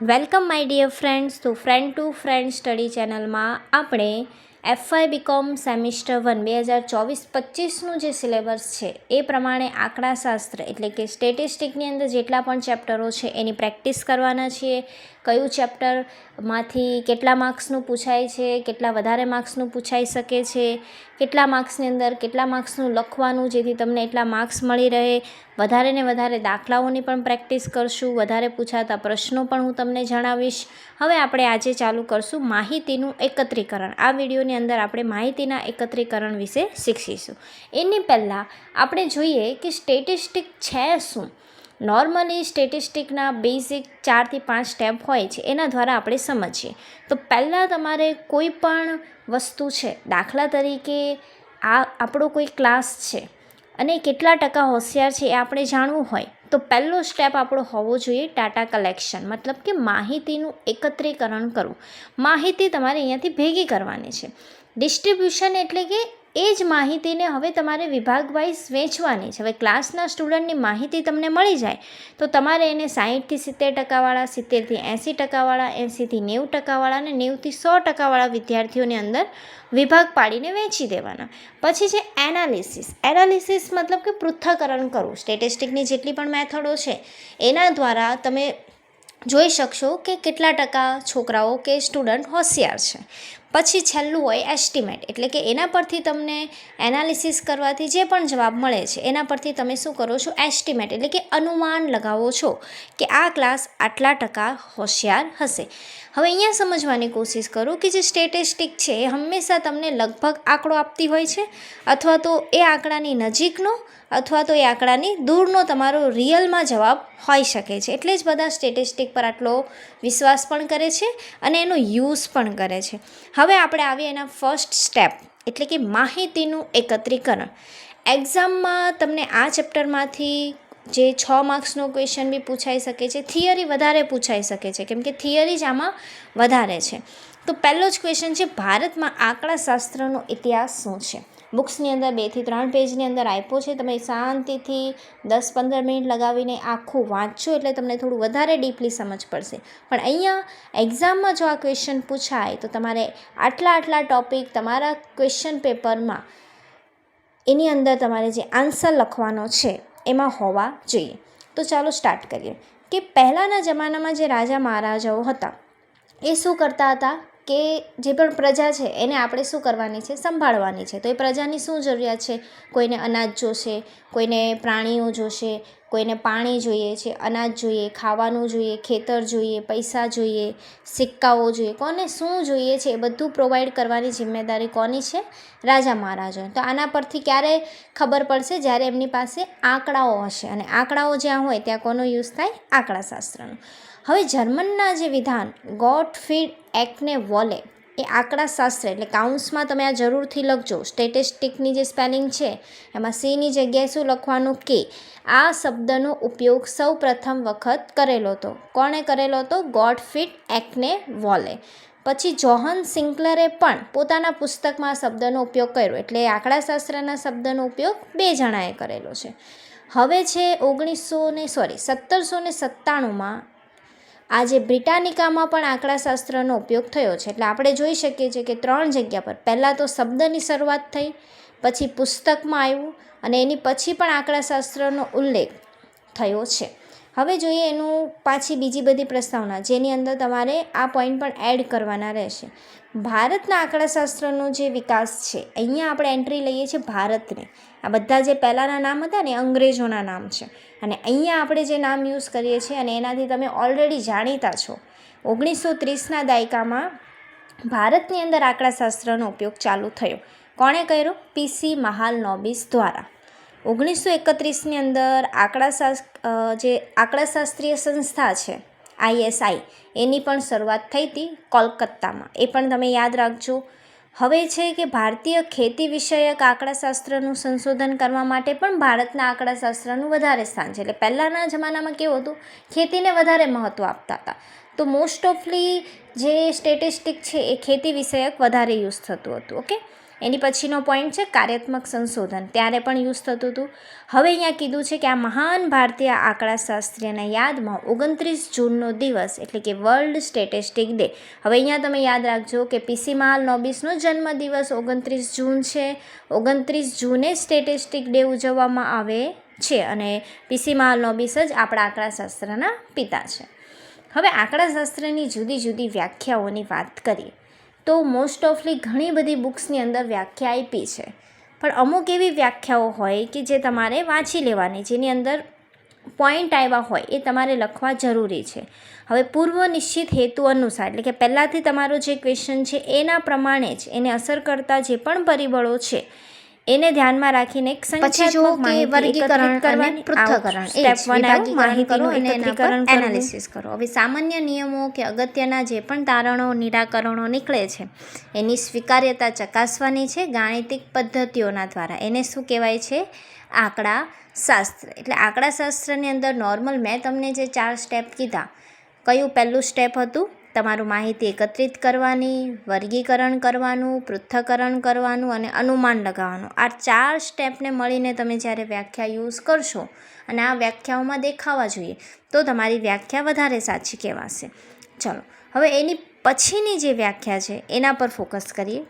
Welcome my dear friends તો friend to friend study ચેનલમાં આપણે એફઆઈ બીકોમ સેમિસ્ટર વન બે હજાર ચોવીસ, પચીસનું જે સિલેબસ છે, એ પ્રમાણે આંકડાશાસ્ત્ર એટલે કે સ્ટેટિસ્ટિકની અંદર જેટલા પણ ચેપ્ટરો છે, એની પ્રેક્ટિસ કરવાના છીએ. કયું ચેપ્ટરમાંથી કેટલા માર્ક્સનું પૂછાય છે, કેટલા વધારે માર્ક્સનું પૂછાઈ શકે છે, કેટલા માર્ક્સની અંદર કેટલા માર્ક્સનું લખવાનું, જેથી તમને એટલા માર્ક્સ મળી રહે. વધારે ને વધારે દાખલાઓની પણ પ્રેક્ટિસ કરશું, વધારે પૂછાતા પ્રશ્નો પણ હું તમને જણાવીશ. હવે આપણે આજે ચાલુ કરશું માહિતીનું એકત્રીકરણ. આ વિડીયોની અંદર આપણે માહિતીના એકત્રીકરણ વિશે શીખીશું. એની પહેલાં આપણે જોઈએ કે સ્ટેટિસ્ટિક છે શું? નોર્મલી સ્ટેટિસ્ટિકના બેઝિક ચારથી પાંચ સ્ટેપ હોય છે, એના દ્વારા આપણે સમજીએ. તો પહેલાં તમારે કોઈ પણ વસ્તુ છે, દાખલા તરીકે આ આપણો કોઈ ક્લાસ છે, અને કેટલા ટકા હોશિયાર છે એ આપણે જાણવું હોય તો પહેલો સ્ટેપ આપણો હોવો જોઈએ ડાટા કલેક્શન. મતલબ કે માહિતીનું એકત્રીકરણ કરવું. માહિતી તમારે અહીંયાથી ભેગી કરવાની છે. ડિસ્ટ્રીબ્યુશન એટલે કે એ જ માહિતીને હવે તમારે વિભાગ વાઇઝ વેચવાની છે. હવે ક્લાસના સ્ટુડન્ટની માહિતી તમને મળી જાય તો તમારે એને સાહીઠથી સિત્તેર ટકાવાળા, સિત્તેરથી એંસી ટકાવાળા, એંસીથી નેવું ટકાવાળા અને નેવુંથી સો ટકાવાળા વિદ્યાર્થીઓની અંદર વિભાગ પાડીને વેચી દેવાના. પછી છે એનાલિસિસ. એનાલિસિસ મતલબ કે પૃથ્થકરણ કરવું. સ્ટેટિસ્ટિકની જેટલી પણ મેથડો છે, એના દ્વારા તમે જોઈ શકશો કે કેટલા ટકા છોકરાઓ કે સ્ટુડન્ટ હોશિયાર છે. પછી છેલ્લું હોય એસ્ટિમેટ એટલે કે એના પરથી તમને એનાલિસિસ કરવાથી જે પણ જવાબ મળે છે, એના પરથી તમે શું કરો છો? એસ્ટિમેટ એટલે કે અનુમાન લગાવો છો કે આ ક્લાસ આટલા ટકા હોશિયાર હશે. હવે અહીંયા સમજવાની કોશિશ કરું કે જે સ્ટેટિસ્ટિક છે, એ હંમેશા તમને લગભગ આંકડો આપતી હોય છે, અથવા તો એ આંકડાની નજીકનો, અથવા તો એ આંકડાની દૂરનો તમારો રિયલમાં જવાબ હોઈ શકે છે. એટલે જ બધા સ્ટેટિસ્ટિક પર આટલો વિશ્વાસ પણ કરે છે અને એનો યુઝ પણ કરે છે. હવે આપણે આવીએ એના ફર્સ્ટ સ્ટેપ એટલે કે માહિતીનું એકત્રીકરણ. એક્ઝામમાં તમને આ ચેપ્ટરમાંથી જે છ માર્ક્સનો ક્વેશ્ચન બી પૂછાઈ શકે છે થિયરી વધારે પૂછાઈ શકે છે કેમ કે થિયરી જ આમાં વધારે છે. તો પહેલો જ ક્વેશ્ચન છે, ભારતમાં આંકડાશાસ્ત્રનો ઇતિહાસ શું છે? બુક્સની અંદર બેથી ત્રણ પેજની અંદર આપ્યો છે. તમે શાંતિથી દસ પંદર મિનિટ લગાવીને આખું વાંચો એટલે તમને થોડું વધારે ડીપલી સમજ પડશે. પણ અહીંયા એક્ઝામમાં જો આ ક્વેશ્ચન પૂછાય તો તમારે આટલા આટલા ટોપિક તમારા ક્વેશ્ચન પેપરમાં એની અંદર તમારે જે આન્સર લખવાનો છે એમાં હોવા જોઈએ. તો ચાલો સ્ટાર્ટ કરીએ. કે પહેલાંના જમાનામાં જે રાજા મહારાજાઓ હતા એ શું કરતા હતા? કે જે પણ પ્રજા છે, એને આપણે શું કરવાની છે? સંભાળવાની છે. તો એ પ્રજાની શું જરૂરિયાત છે? કોઈને અનાજ જોશે, કોઈને પ્રાણીઓ જોશે, કોઈને પાણી જોઈએ છે, અનાજ જોઈએ, ખાવાનું જોઈએ, ખેતર જોઈએ, પૈસા જોઈએ, સિક્કાઓ જોઈએ. કોને શું જોઈએ છે એ બધું પ્રોવાઈડ કરવાની જિમ્મેદારી કોની છે? રાજા મહારાજાની. તો આના પરથી ક્યારે ખબર પડશે? જ્યારે એમની પાસે આંકડાઓ હશે. અને આંકડાઓ જ્યાં હોય, ત્યાં કોનો યુઝ થાય? આંકડાશાસ્ત્રનો. હવે જર્મનના જે વિધાન, ગોટ ફીડ એકને વોલે, એ આંકડાશાસ્ત્ર એટલે કાઉન્સમાં તમે આ જરૂરથી લખજો. સ્ટેટિસ્ટિકની જે સ્પેલિંગ છે, એમાં સીની જગ્યાએ શું લખવાનું? કે આ શબ્દનો ઉપયોગ સૌ પ્રથમ વખત કરેલો હતો. કોણે કરેલો હતો? ગોડફિટ એકને વોલે. પછી જોહન સિંકલરે પણ પોતાના પુસ્તકમાં શબ્દનો ઉપયોગ કર્યો, એટલે આંકડાશાસ્ત્રના શબ્દનો ઉપયોગ બે જણાએ કરેલો છે. હવે છે ઓગણીસો ને સોરી સત્તરસો ને સત્તાણુંમાં આજે બ્રિટાનિકામાં પણ આંકડાશાસ્ત્રનો ઉપયોગ થયો છે. એટલે આપણે જોઈ શકીએ છીએ કે ત્રણ જગ્યા પર, પહેલાં તો શબ્દની શરૂઆત થઈ, પછી પુસ્તકમાં આવ્યું અને એની પછી પણ આંકડાશાસ્ત્રનો ઉલ્લેખ થયો છે. હવે જોઈએ એનું પાછી બીજી બધી પ્રસ્તાવના, જેની અંદર તમારે આ પોઈન્ટ પણ એડ કરવાના રહેશે. ભારતના આંકડાશાસ્ત્રનો જે વિકાસ છે, અહીંયા આપણે એન્ટ્રી લઈએ છીએ ભારતને. આ બધા જે પહેલાંના નામ હતા ને અંગ્રેજોના નામ છે. અને અહીંયા આપણે જે નામ યુઝ કરીએ છીએ અને એનાથી તમે ઓલરેડી જાણીતા છો. ઓગણીસો ત્રીસના દાયકામાં ભારતની અંદર આંકડાશાસ્ત્રનો ઉપયોગ ચાલુ થયો. કોણે કર્યો? પીસી મહાલ નોબિસ દ્વારા. ઓગણીસો એકત્રીસની અંદર આંકડાશાસ્ત્ર જે આંકડાશાસ્ત્રીય સંસ્થા છે આઈએસઆઈ એની પણ શરૂઆત થઈ હતી કોલકાતામાં. એ પણ તમે યાદ રાખજો. હવે છે કે ભારતીય ખેતી વિષયક આંકડાશાસ્ત્રનું સંશોધન કરવા માટે પણ ભારતના આંકડાશાસ્ત્રનું વધારે સ્થાન છે. એટલે પહેલાંના જમાનામાં કેવું હતું? ખેતીને વધારે મહત્ત્વ આપતા હતા. તો મોસ્ટ ઓફલી જે સ્ટેટિસ્ટિક છે એ ખેતી વિષયક વધારે યુઝ થતું હતું ઓકે એની પછીનો પોઈન્ટ છે કાર્યાત્મક સંશોધન. ત્યારે પણ યુઝ થતું હતું. હવે અહીંયા કીધું છે કે આ મહાન ભારતીય આંકડાશાસ્ત્રીના યાદમાં ઓગણત્રીસ જૂનનો દિવસ એટલે કે વર્લ્ડ સ્ટેટિસ્ટિક ડે હવે અહીંયા તમે યાદ રાખજો કે પીસી માલ નોબિસનો જન્મદિવસ ઓગણત્રીસ જૂન છે. ઓગણત્રીસ જૂને સ્ટેટિસ્ટિક ડે ઉજવવામાં આવે છે અને પીસી માલ નોબિસ જ આપણા આંકડાશાસ્ત્રના પિતા છે. હવે આંકડાશાસ્ત્રની જુદી જુદી વ્યાખ્યાઓની વાત કરીએ. તો મોસ્ટ ઓફલી ઘણી બધી બુક્સની અંદર વ્યાખ્યા આપી છે. પણ અમુક એવી વ્યાખ્યાઓ હોય કે જે તમારે વાંચી લેવાની, જેની અંદર પોઈન્ટ આવ્યા હોય એ તમારે લખવા જરૂરી છે. હવે પૂર્વ નિશ્ચિત હેતુ અનુસાર, એટલે કે પહેલાંથી તમારો જે ક્વેશ્ચન છે એના પ્રમાણે જ, એને અસર કરતા જે પણ પરિબળો છે એને ધ્યાનમાં રાખીને એક સંખ્યાત્મક માહિતી એકત્રિત કરવાની પૃથ્થકરણ સ્ટેપ વન આવ્યું માહિતીનું અને એકત્રીકરણ એનાલિસિસ કરો. હવે સામાન્ય નિયમો કે અગત્યના જે પણ તારણો નિરાકરણો નીકળે છે એની સ્વીકાર્યતા ચકાસવાની છે ગાણિતિક પદ્ધતિઓના દ્વારા. એને શું કહેવાય છે? આંકડા શાસ્ત્ર. એટલે આંકડા શાસ્ત્રની અંદર નોર્મલ મેં તમને જે ચાર સ્ટેપ કીધા કયું પહેલું સ્ટેપ હતું? તમારું માહિતી એકત્રિત કરવાની, વર્ગીકરણ કરવાનું, પૃથ્થકરણ કરવાનું અને અનુમાન લગાવવાનું. આ ચાર સ્ટેપને મળીને તમે જ્યારે વ્યાખ્યા યુઝ કરશો અને આ વ્યાખ્યાઓમાં દેખાવા જોઈએ, તો તમારી વ્યાખ્યા વધારે સાચી કહેવાશે. ચલો, હવે એની પછીની જે વ્યાખ્યા છે, એના પર ફોકસ કરીએ.